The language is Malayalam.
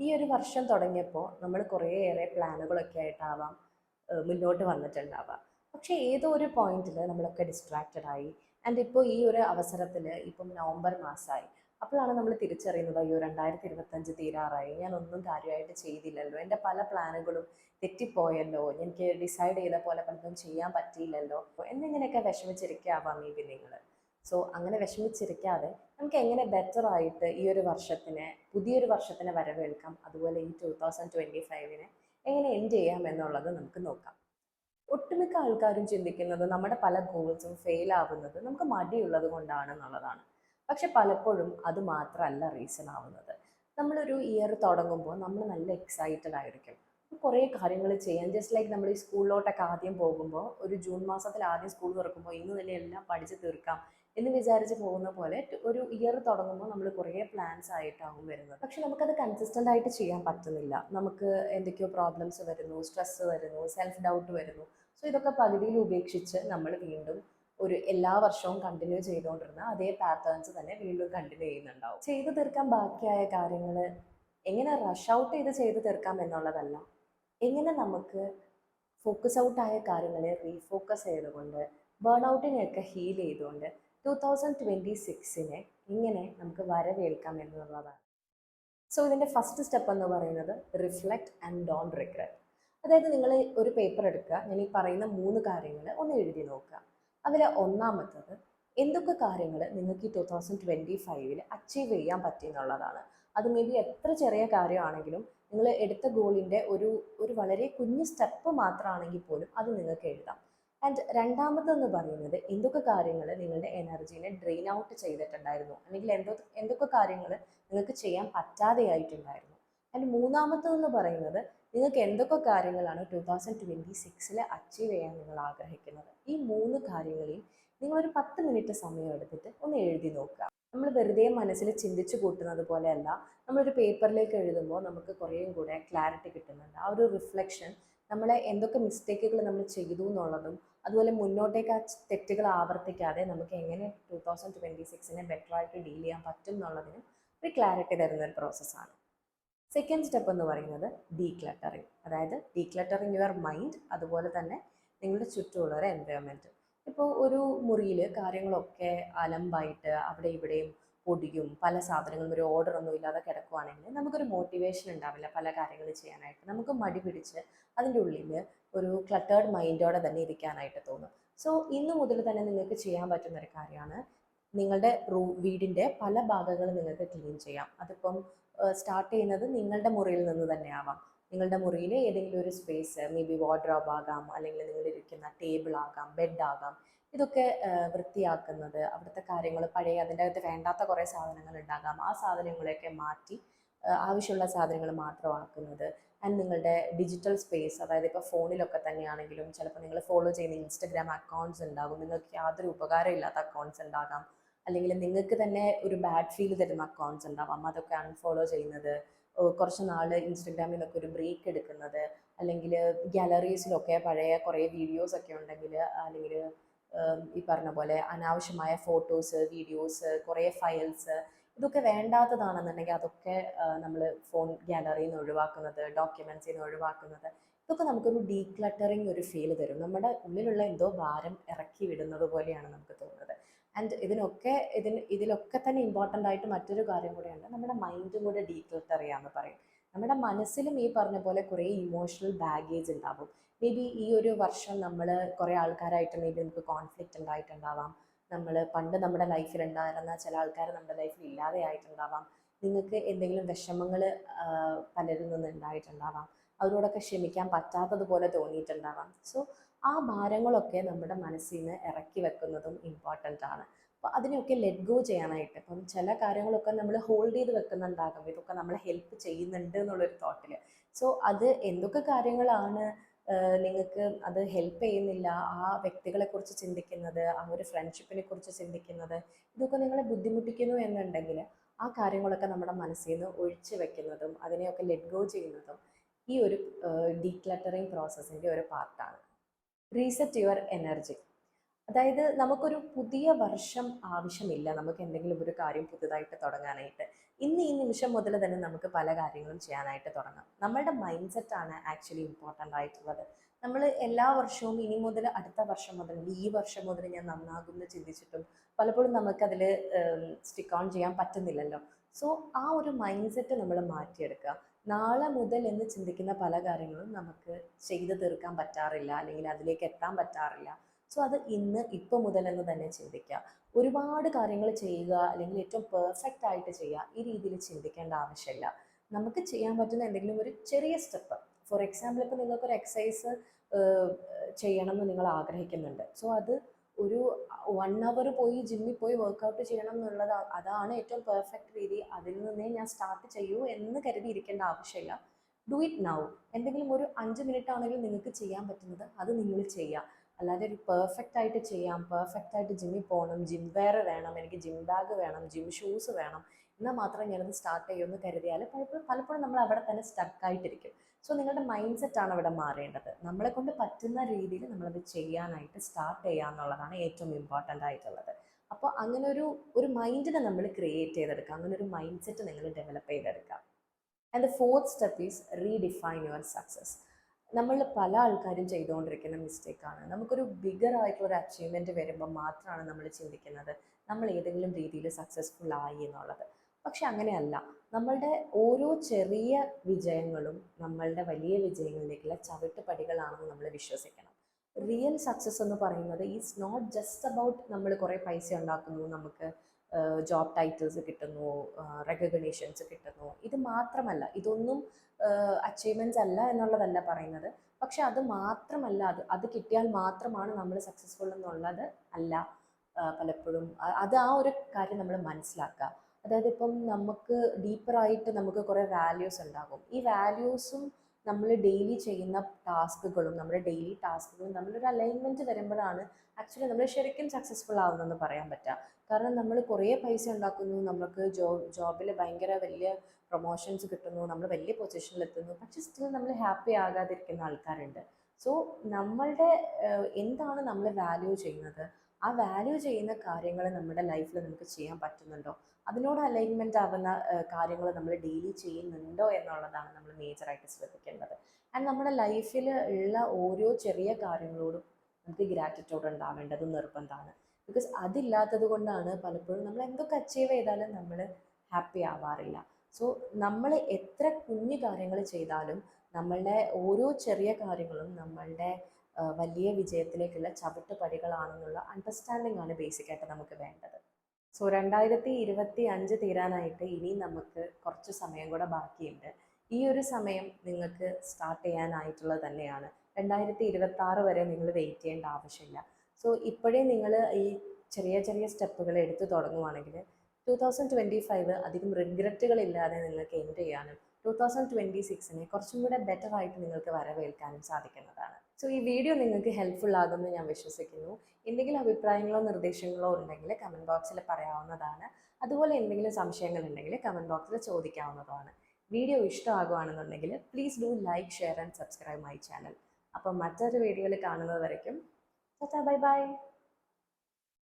ഈ ഒരു വർഷം തുടങ്ങിയപ്പോൾ നമ്മൾ കുറേയേറെ പ്ലാനുകളൊക്കെ ആയിട്ടാവാം മുന്നോട്ട് വന്നിട്ടുണ്ടാവാം പക്ഷേ ഏതോ ഒരു പോയിന്റിൽ നമ്മളൊക്കെ ഡിസ്ട്രാക്റ്റഡ് ആയി. ആൻഡ് ഇപ്പോൾ ഈ ഒരു അവസരത്തിൽ ഇപ്പം നവംബർ മാസമായി അപ്പോഴാണ് നമ്മൾ തിരിച്ചറിയുന്നത് അയ്യോ രണ്ടായിരത്തി ഇരുപത്തഞ്ച് തീരാറായി. ഞാൻ ഒന്നും കാര്യമായിട്ട് ചെയ്തില്ലല്ലോ. എന്റെ പല പ്ലാനുകളും തെറ്റിപ്പോയല്ലോ. എനിക്ക് ഡിസൈഡ് ചെയ്ത പോലെ പലതും ചെയ്യാൻ പറ്റിയില്ലല്ലോ. എന്നിങ്ങനെയൊക്കെ വിഷമിച്ചിരിക്കാവാം മേ ബി സോ അങ്ങനെ വിഷമിച്ചിരിക്കാതെ നമുക്ക് എങ്ങനെ ബെറ്റർ ആയിട്ട് ഈ ഒരു വർഷത്തിനെ പുതിയൊരു വർഷത്തിനെ വരവേൽക്കാം? അതുപോലെ ഈ ടൂ തൗസൻഡ് ട്വന്റി ഫൈവിനെ എങ്ങനെ എൻഡ് ചെയ്യാം എന്നുള്ളത് നമുക്ക് നോക്കാം. ഒട്ടുമിക്ക ആൾക്കാരും ചിന്തിക്കുന്നത് നമ്മുടെ പല ഗോൾസും ഫെയിൽ ആവുന്നത് നമുക്ക് മടിയുള്ളത് കൊണ്ടാണെന്നുള്ളതാണ് പക്ഷെ പലപ്പോഴും അത് മാത്രമല്ല റീസൺ ആവുന്നത്. നമ്മളൊരു ഇയർ തുടങ്ങുമ്പോൾ നമ്മൾ നല്ല എക്സൈറ്റഡ് ആയിരിക്കും. കുറേ കാര്യങ്ങൾ ചെയ്യാൻ. ജസ്റ്റ് ലൈക്ക് നമ്മൾ ഈ സ്കൂളിലോട്ടൊക്കെ ആദ്യം പോകുമ്പോൾ ഒരു ജൂൺ മാസത്തിൽ ആദ്യം സ്കൂൾ തുറക്കുമ്പോൾ ഇന്ന് തന്നെ എല്ലാം പഠിച്ച് തീർക്കാം. എന്ന് വിചാരിച്ച് പോകുന്ന പോലെ ഒരു ഇയർ തുടങ്ങുമ്പോൾ നമ്മൾ കുറേ പ്ലാൻസ് ആയിട്ടാവും വരുന്നത്. പക്ഷെ നമുക്കത് കൺസിസ്റ്റന്റ് ആയിട്ട് ചെയ്യാൻ പറ്റുന്നില്ല. നമുക്ക് എന്തൊക്കെയോ പ്രോബ്ലംസ് വരുന്നു സ്ട്രെസ് വരുന്നു സെൽഫ് ഡൗട്ട് വരുന്നു. സോ ഇതൊക്കെ പകുതിയിൽ ഉപേക്ഷിച്ച് നമ്മൾ വീണ്ടും ഒരു എല്ലാ വർഷവും കണ്ടിന്യൂ ചെയ്തുകൊണ്ടിരുന്ന അതേ പാറ്റേൺസ് തന്നെ വീണ്ടും കണ്ടിന്യൂ ചെയ്യുന്നുണ്ടാവും. ചെയ്തു തീർക്കാൻ ബാക്കിയായ കാര്യങ്ങൾ എങ്ങനെ റഷ് ഔട്ട് ചെയ്ത് ചെയ്തു തീർക്കാം എന്നുള്ളതല്ല. എങ്ങനെ നമുക്ക് ഫോക്കസ് ഔട്ടായ കാര്യങ്ങളെ റീഫോക്കസ് ചെയ്തുകൊണ്ട് ബേൺ ഔട്ടിനെയൊക്കെ ഹീൽ ചെയ്തുകൊണ്ട് ടൂ തൗസൻഡ് ട്വന്റി സിക്സിനെ ഇങ്ങനെ നമുക്ക് വരവേൽക്കാം എന്നുള്ളതാണ്. സോ ഇതിന്റെ ഫസ്റ്റ് സ്റ്റെപ്പ് എന്ന് പറയുന്നത് റിഫ്ലക്റ്റ് ആൻഡ് ഡോൺ റിഗ്രറ്റ് അതായത് നിങ്ങൾ ഒരു പേപ്പർ എടുക്കുക ഞാൻ ഈ പറയുന്ന മൂന്ന് കാര്യങ്ങൾ ഒന്ന് എഴുതി നോക്കുക. അതിൽ ഒന്നാമത്തത് എന്തൊക്കെ കാര്യങ്ങൾ നിങ്ങൾക്ക് ഈ ടു തൗസൻഡ് ട്വന്റി ഫൈവിൽ അച്ചീവ് ചെയ്യാൻ പറ്റി എന്നുള്ളതാണ്. അത് മേ ബി എത്ര ചെറിയ കാര്യമാണെങ്കിലും നിങ്ങൾ എടുത്ത ഗോളിന്റെ ഒരു ഒരു വളരെ കുഞ്ഞു സ്റ്റെപ്പ് മാത്രമാണെങ്കിൽ പോലും അത് നിങ്ങൾക്ക് എഴുതാം. ആൻഡ് രണ്ടാമതെന്ന് പറയുന്നത് എന്തൊക്കെ കാര്യങ്ങൾ നിങ്ങളുടെ എനർജീനെ ഡ്രെയിൻ ഔട്ട് ചെയ്തിട്ടുണ്ടായിരുന്നു? അല്ലെങ്കിൽ എന്തോ എന്തൊക്കെ കാര്യങ്ങൾ നിങ്ങൾക്ക് ചെയ്യാൻ പറ്റാതെയായിട്ടുണ്ടായിരുന്നു? ആൻഡ് മൂന്നാമത്തതെന്ന് പറയുന്നത് നിങ്ങൾക്ക് എന്തൊക്കെ കാര്യങ്ങളാണ് ടു തൗസൻഡ് ട്വന്റി സിക്സിൽ അച്ചീവ് ചെയ്യാൻ നിങ്ങൾ ആഗ്രഹിക്കുന്നത്? ഈ മൂന്ന് കാര്യങ്ങളെയും ഒരു പത്ത് മിനിറ്റ് സമയം എടുത്തിട്ട് ഒന്ന് എഴുതി നോക്കുക. നമ്മൾ വെറുതെ മനസ്സിൽ ചിന്തിച്ചു കൂട്ടുന്നത് പോലെയല്ല. നമ്മളൊരു പേപ്പറിലേക്ക് എഴുതുമ്പോൾ നമുക്ക് കുറേയും കൂടെ ക്ലാരിറ്റി കിട്ടുന്നുണ്ട്. ആ ഒരു റിഫ്ലക്ഷൻ നമ്മളെ എന്തൊക്കെ മിസ്റ്റേക്കുകൾ നമ്മൾ ചെയ്തു എന്നുള്ളതും അതുപോലെ മുന്നോട്ടേക്ക് ആ തെറ്റുകൾ ആവർത്തിക്കാതെ നമുക്ക് എങ്ങനെ ടൂ തൗസൻഡ് ട്വന്റി സിക്സിനെ ബെറ്റർ ആയിട്ട് ഡീൽ ചെയ്യാൻ പറ്റും എന്നുള്ളതിന് ഒരു ക്ലാരിറ്റി തരുന്ന ഒരു പ്രോസസ്സാണ് സെക്കൻഡ് സ്റ്റെപ്പ് എന്ന് പറയുന്നത് ഡീക്ലട്ടറിങ് അതായത് ഡീക്ലട്ടറിങ് യുവർ മൈൻഡ് അതുപോലെ തന്നെ നിങ്ങളുടെ ചുറ്റുമുള്ള ഒരു എൻവയോൺമെന്റ് ഇപ്പോൾ ഒരു മുറിയിൽ കാര്യങ്ങളൊക്കെ അലമ്പായിട്ട് അവിടെ ഇവിടെയും പൊടിയും പല സാധനങ്ങളും ഒരു ഓർഡർ ഒന്നും ഇല്ലാതെ കിടക്കുവാണെങ്കിൽ നമുക്കൊരു മോട്ടിവേഷൻ ഉണ്ടാവില്ല പല കാര്യങ്ങൾ ചെയ്യാനായിട്ട്. നമുക്ക് മടി പിടിച്ച് അതിന്റെ ഉള്ളിൽ ഒരു ക്ലട്ടേർഡ് മൈൻഡോടെ തന്നെ ഇരിക്കാനായിട്ട് തോന്നും. സോ ഇന്ന് മുതൽ തന്നെ നിങ്ങൾക്ക് ചെയ്യാൻ പറ്റുന്ന ഒരു കാര്യമാണ് നിങ്ങളുടെ റൂ വീടിന്റെ പല ഭാഗങ്ങളും നിങ്ങൾക്ക് ക്ലീൻ ചെയ്യാം. അതിപ്പം സ്റ്റാർട്ട് ചെയ്യുന്നത് നിങ്ങളുടെ മുറിയിൽ നിന്ന് തന്നെ ആവാം. നിങ്ങളുടെ മുറിയിൽ ഏതെങ്കിലും ഒരു സ്പേസ് മേ ബി വാർഡ്രോബ് ആകാം അല്ലെങ്കിൽ നിങ്ങൾ ഇരിക്കുന്ന ടേബിൾ ആകാം ബെഡ് ആകാം ഇതൊക്കെ വൃത്തിയാക്കുന്നത് അവിടുത്തെ കാര്യങ്ങൾ പഴയ അതിന്റെ അകത്ത് വേണ്ടാത്ത കുറേ സാധനങ്ങൾ ഉണ്ടാകാം. ആ സാധനങ്ങളെയൊക്കെ മാറ്റി ആവശ്യമുള്ള സാധനങ്ങൾ മാത്രമാക്കുന്നത്. ആൻഡ് നിങ്ങളുടെ ഡിജിറ്റൽ സ്പേസ് അതായത് ഇപ്പോൾ ഫോണിലൊക്കെ തന്നെയാണെങ്കിലും ചിലപ്പോൾ നിങ്ങൾ ഫോളോ ചെയ്യുന്ന ഇൻസ്റ്റഗ്രാം അക്കൗണ്ട്സ് ഉണ്ടാകും. നിങ്ങൾക്ക് യാതൊരു ഉപകാരമില്ലാത്ത അക്കൗണ്ട്സ് ഉണ്ടാകാം. അല്ലെങ്കിൽ നിങ്ങൾക്ക് തന്നെ ഒരു ബാഡ് ഫീൽ തരുന്ന അക്കൗണ്ട്സ് ഉണ്ടാവാം. അതൊക്കെ അൺഫോളോ ചെയ്യുന്നത് കുറച്ച് നാൾ ഇൻസ്റ്റഗ്രാമിൽ നിന്നൊക്കെ ഒരു ബ്രേക്ക് എടുക്കുന്നത് അല്ലെങ്കിൽ ഗാലറീസിലൊക്കെ പഴയ കുറേ വീഡിയോസ് ഒക്കെ ഉണ്ടെങ്കിൽ അല്ലെങ്കിൽ ഈ പറഞ്ഞ പോലെ അനാവശ്യമായ ഫോട്ടോസ് വീഡിയോസ് കുറേ ഫയൽസ് ഇതൊക്കെ വേണ്ടാത്തതാണെന്നുണ്ടെങ്കിൽ അതൊക്കെ നമ്മൾ ഫോൺ ഗാലറിയിൽ നിന്ന് ഒഴിവാക്കുന്നത് ഡോക്യുമെൻസിൽ നിന്ന് ഒഴിവാക്കുന്നത് ഇതൊക്കെ നമുക്കൊരു ഡീക്ലട്ടറിങ് ഒരു ഫീൽ തരും. നമ്മുടെ ഉള്ളിലുള്ള എന്തോ ഭാരം ഇറക്കി വിടുന്നത് പോലെയാണ് നമുക്ക് തോന്നുന്നത്. ആൻഡ് ഇതിനൊക്കെ ഇതിന് ഇതിലൊക്കെ തന്നെ ഇമ്പോർട്ടന്റ് ആയിട്ട് മറ്റൊരു കാര്യം കൂടെയുണ്ട്. നമ്മുടെ മൈൻഡും കൂടെ ഡീക്ലട്ടർ ചെയ്യാമെന്ന് പറയും. നമ്മുടെ മനസ്സിലും ഈ പറഞ്ഞ പോലെ കുറേ ഇമോഷണൽ ബാഗേജ് ഉണ്ടാവും. മേ ബി ഈ ഒരു വർഷം നമ്മൾ കുറേ ആൾക്കാരായിട്ട് മേ ബി നമുക്ക് കോൺഫ്ലിക്റ്റ് ഉണ്ടായിട്ടുണ്ടാവാം. നമ്മൾ പണ്ട് നമ്മുടെ ലൈഫിൽ ഉണ്ടായിരുന്ന ചില ആൾക്കാർ നമ്മുടെ ലൈഫിൽ ഇല്ലാതെ ആയിട്ടുണ്ടാവാം. നിങ്ങൾക്ക് എന്തെങ്കിലും വിഷമങ്ങൾ പലരിൽ നിന്ന് ഉണ്ടായിട്ടുണ്ടാവാം. അവരോടൊക്കെ ക്ഷമിക്കാൻ പറ്റാത്തതുപോലെ തോന്നിയിട്ടുണ്ടാവാം. സോ ആ ഭാരങ്ങളൊക്കെ നമ്മുടെ മനസ്സിൽ നിന്ന് ഇറക്കി വെക്കുന്നതും ഇമ്പോർട്ടന്റ് ആണ്. അപ്പോൾ അതിനെയൊക്കെ ലെറ്റ് ഗോ ചെയ്യാനായിട്ട്. അപ്പം ചില കാര്യങ്ങളൊക്കെ നമ്മൾ ഹോൾഡ് ചെയ്ത് വെക്കുന്നുണ്ടാകും. ഇതൊക്കെ നമ്മളെ ഹെൽപ്പ് ചെയ്യുന്നുണ്ട് എന്നുള്ളൊരു തോട്ടിൽ സോ അത് എന്തൊക്കെ കാര്യങ്ങളാണ് നിങ്ങൾക്ക് അത് ഹെൽപ്പ് ചെയ്യുന്നില്ല? ആ വ്യക്തികളെക്കുറിച്ച് ചിന്തിക്കുന്നത് ആ ഒരു ഫ്രണ്ട്ഷിപ്പിനെ കുറിച്ച് ചിന്തിക്കുന്നത് ഇതൊക്കെ നിങ്ങളെ ബുദ്ധിമുട്ടിക്കുന്നു എന്നുണ്ടെങ്കിൽ ആ കാര്യങ്ങളൊക്കെ നമ്മുടെ മനസ്സിൽ നിന്ന് ഒഴിച്ചു വെക്കുന്നതും അതിനെയൊക്കെ ലെറ്റ് ഗോ ചെയ്യുന്നതും ഈ ഒരു ഡീക്ലറ്ററിങ് പ്രോസസ്സിന്റെ ഒരു പാർട്ടാണ് റീസെറ്റ് യുവർ എനർജി അതായത് നമുക്കൊരു പുതിയ വർഷം ആവശ്യമില്ല. നമുക്ക് എന്തെങ്കിലും ഒരു കാര്യം പുതുതായിട്ട് തുടങ്ങാനായിട്ട്. ഇന്ന് ഈ നിമിഷം മുതൽ തന്നെ നമുക്ക് പല കാര്യങ്ങളും ചെയ്യാനായിട്ട് തുടങ്ങാം. നമ്മളുടെ മൈൻഡ് സെറ്റാണ് ആക്ച്വലി ഇമ്പോർട്ടന്റ് ആയിട്ടുള്ളത്. നമ്മൾ എല്ലാ വർഷവും ഇനി മുതൽ അടുത്ത വർഷം മുതൽ ഈ വർഷം മുതൽ ഞാൻ നന്നാകും എന്ന് ചിന്തിച്ചിട്ടും പലപ്പോഴും നമുക്കതിൽ സ്റ്റിക്ക് ഓൺ ചെയ്യാൻ പറ്റുന്നില്ലല്ലോ. സോ ആ ഒരു മൈൻഡ് സെറ്റ് നമ്മൾ മാറ്റിയെടുക്കുക. നാളെ മുതൽ എന്ന് ചിന്തിക്കുന്ന പല കാര്യങ്ങളും നമുക്ക് ചെയ്തു തീർക്കാൻ പറ്റാറില്ല. അല്ലെങ്കിൽ അതിലേക്ക് എത്താൻ പറ്റാറില്ല. സോ അത് ഇന്ന് ഇപ്പോൾ മുതൽ എന്ന് തന്നെ ചിന്തിക്കുക. ഒരുപാട് കാര്യങ്ങൾ ചെയ്യുക അല്ലെങ്കിൽ ഏറ്റവും പെർഫെക്റ്റ് ആയിട്ട് ചെയ്യുക ഈ രീതിയിൽ ചിന്തിക്കേണ്ട ആവശ്യമില്ല. നമുക്ക് ചെയ്യാൻ പറ്റുന്ന എന്തെങ്കിലും ഒരു ചെറിയ സ്റ്റെപ്പ് ഫോർ എക്സാമ്പിൾ ഇപ്പോൾ നിങ്ങൾക്കൊരു എക്സസൈസ് ചെയ്യണം എന്ന് നിങ്ങൾ ആഗ്രഹിക്കുന്നുണ്ട്. സോ അത് ഒരു വൺ അവർ പോയി ജിമ്മിൽ പോയി വർക്കൗട്ട് ചെയ്യണം എന്നുള്ളത് അതാണ് ഏറ്റവും പെർഫെക്റ്റ് രീതി. അതിൽ നിന്നേ ഞാൻ സ്റ്റാർട്ട് ചെയ്യൂ എന്ന് കരുതി ഇരിക്കേണ്ട ആവശ്യമില്ല. ഡു ഇറ്റ് നൗ എന്തെങ്കിലും ഒരു അഞ്ച് മിനിറ്റ് ആണെങ്കിലും നിങ്ങൾക്ക് ചെയ്യാൻ പറ്റുന്നത് അത് നിങ്ങൾ ചെയ്യുക. അല്ലാതെ ഒരു പെർഫെക്റ്റ് ആയിട്ട് ചെയ്യാം പെർഫെക്റ്റ് ആയിട്ട് ജിമ്മിൽ പോകണം ജിം വെയർ വേണം എനിക്ക് ജിം ബാഗ് വേണം ജിം ഷൂസ് വേണം എന്നാൽ മാത്രമേ ഞാനത് സ്റ്റാർട്ട് ചെയ്യുമെന്ന് കരുതിയാൽ പലപ്പോഴും പലപ്പോഴും നമ്മൾ അവിടെ തന്നെ സ്റ്റക്കായിട്ടിരിക്കും സോ നിങ്ങളുടെ മൈൻഡ് സെറ്റാണ് അവിടെ മാറേണ്ടത്. നമ്മളെ കൊണ്ട് പറ്റുന്ന രീതിയിൽ നമ്മളത് ചെയ്യാനായിട്ട് സ്റ്റാർട്ട് ചെയ്യുക എന്നുള്ളതാണ് ഏറ്റവും ഇമ്പോർട്ടന്റ് ആയിട്ടുള്ളത്. അപ്പോൾ അങ്ങനെ ഒരു ഒരു മൈൻഡിനെ നമ്മൾ ക്രിയേറ്റ് ചെയ്തെടുക്കുക. അങ്ങനെ ഒരു മൈൻഡ് സെറ്റ് നിങ്ങൾ ഡെവലപ്പ് ചെയ്തെടുക്കുക. And the fourth step is redefine your success നമ്മൾ പല ആൾക്കാരും ചെയ്തുകൊണ്ടിരിക്കുന്ന മിസ്റ്റേക്കാണ് നമുക്കൊരു ബിഗർ ആയിട്ടുള്ള ഒരു അച്ചീവ്മെന്റ് വരുമ്പോൾ മാത്രമാണ് നമ്മൾ ചിന്തിക്കുന്നത് നമ്മൾ ഏതെങ്കിലും രീതിയിൽ സക്സസ്ഫുൾ ആയി എന്നുള്ളത്. പക്ഷെ അങ്ങനെയല്ല. നമ്മളുടെ ഓരോ ചെറിയ വിജയങ്ങളും നമ്മളുടെ വലിയ വിജയങ്ങളിലേക്കുള്ള ചവിട്ടുപടികളാണെന്ന് നമ്മൾ വിശ്വസിക്കണം. റിയൽ സക്സസ് എന്ന് പറയുന്നത് ഈസ് നോട്ട് ജസ്റ്റ് അബൌട്ട് നമ്മൾ കുറേ പൈസ ഉണ്ടാക്കുന്നു നമുക്ക് ജോബ് ടൈറ്റിൽസ് കിട്ടുന്നു റെക്കഗ്നേഷൻസ് കിട്ടുന്നു. ഇത് മാത്രമല്ല ഇതൊന്നും അച്ചീവ്മെന്റ്സ് അല്ല എന്നുള്ളതല്ല പറയുന്നത്. പക്ഷെ അത് മാത്രമല്ല അത് അത് കിട്ടിയാൽ മാത്രമാണ് നമ്മൾ സക്സസ്ഫുൾ എന്നുള്ളത് അല്ല പലപ്പോഴും. അത് ആ ഒരു കാര്യം നമ്മൾ മനസ്സിലാക്കുക. അതായത് ഇപ്പം നമുക്ക് ഡീപ്പറായിട്ട് നമുക്ക് കുറേ വാല്യൂസ് ഉണ്ടാകും. ഈ വാല്യൂസും നമ്മൾ ഡെയിലി ചെയ്യുന്ന ടാസ്കുകളും നമ്മുടെ ഡെയിലി ടാസ്കുകളും നമ്മളൊരു അലൈൻമെന്റ് വരുമ്പോഴാണ് ആക്ച്വലി നമ്മൾ ശരിക്കും സക്സസ്ഫുൾ ആവുന്നതെന്ന് പറയാൻ പറ്റുക. കാരണം നമ്മൾ കുറേ പൈസ ഉണ്ടാക്കുന്നു നമുക്ക് ജോ ജോബിൽ ഭയങ്കര വലിയ പ്രൊമോഷൻസ് കിട്ടുന്നു നമ്മൾ വലിയ പൊസിഷനിലെത്തുന്നു പക്ഷെ സ്റ്റിൽ നമ്മൾ ഹാപ്പി ആകാതിരിക്കുന്ന ആൾക്കാരുണ്ട്. സോ നമ്മളുടെ എന്താണ് നമ്മൾ വാല്യൂ ചെയ്യുന്നത്? ആ വാല്യൂ ചെയ്യുന്ന കാര്യങ്ങൾ നമ്മുടെ ലൈഫിൽ നമുക്ക് ചെയ്യാൻ പറ്റുന്നുണ്ടോ? അതിനോട് അലൈൻമെന്റ് ആവുന്ന കാര്യങ്ങൾ നമ്മൾ ഡെയിലി ചെയ്യുന്നുണ്ടോ എന്നുള്ളതാണ് നമ്മൾ മേജറായിട്ട് ശ്രദ്ധിക്കേണ്ടത്. ആൻഡ് നമ്മുടെ ലൈഫിൽ ഉള്ള ഓരോ ചെറിയ കാര്യങ്ങളോടും നമുക്ക് ഗ്രാറ്റിറ്റ്യൂഡ് ഉണ്ടാവേണ്ടത് നിർബന്ധമാണ്. ബിക്കോസ് അതില്ലാത്തത് കൊണ്ടാണ് പലപ്പോഴും നമ്മൾ എന്തൊക്കെ അച്ചീവ് ചെയ്താലും നമ്മൾ ഹാപ്പി ആവാറില്ല. സോ നമ്മൾ എത്ര കുഞ്ഞു കാര്യങ്ങൾ ചെയ്താലും നമ്മളുടെ ഓരോ ചെറിയ കാര്യങ്ങളും നമ്മളുടെ വലിയ വിജയത്തിലേക്കുള്ള ചവിട്ടുപടികളാണെന്നുള്ള അണ്ടർസ്റ്റാൻഡിംഗ് ആണ് ബേസിക്കായിട്ട് നമുക്ക് വേണ്ടത്. സോ രണ്ടായിരത്തി ഇരുപത്തി അഞ്ച് തീരാനായിട്ട് ഇനി നമുക്ക് കുറച്ച് സമയം കൂടെ ബാക്കിയുണ്ട്. ഈ ഒരു സമയം നിങ്ങൾക്ക് സ്റ്റാർട്ട് ചെയ്യാനായിട്ടുള്ളത് തന്നെയാണ്. രണ്ടായിരത്തി ഇരുപത്തി ആറ് വരെ നിങ്ങൾ വെയിറ്റ് ചെയ്യേണ്ട ആവശ്യമില്ല. സോ ഇപ്പോഴേ നിങ്ങൾ ഈ ചെറിയ ചെറിയ സ്റ്റെപ്പുകൾ എടുത്തു തുടങ്ങുവാണെങ്കിൽ ടു തൗസൻഡ് ട്വന്റി ഫൈവ് അധികം റിഗ്രറ്റുകളില്ലാതെ നിങ്ങൾക്ക് എൻഡ് ചെയ്യാനും ടു തൗസൻഡ് ട്വന്റി സിക്സിനെ കുറച്ചും കൂടെ ബെറ്റർ ആയിട്ട് നിങ്ങൾക്ക് വരവേൽക്കാനും സാധിക്കുന്നതാണ്. സോ ഈ വീഡിയോ നിങ്ങൾക്ക് ഹെൽപ്ഫുൾ ആകുമെന്ന് ഞാൻ വിശ്വസിക്കുന്നു. എന്തെങ്കിലും അഭിപ്രായങ്ങളോ നിർദ്ദേശങ്ങളോ ഉണ്ടെങ്കിൽ കമന്റ് ബോക്സിൽ പറയാവുന്നതാണ്. അതുപോലെ എന്തെങ്കിലും സംശയങ്ങൾ ഉണ്ടെങ്കിൽ കമന്റ് ബോക്സിൽ ചോദിക്കാവുന്നതാണ് video ഇഷ്ടമാകുകയാണെന്നുണ്ടെങ്കിൽ please do like share and subscribe my channel അപ്പം മറ്റൊരു വീഡിയോയിൽ കാണുന്നത് വരയ്ക്കും. Bye bye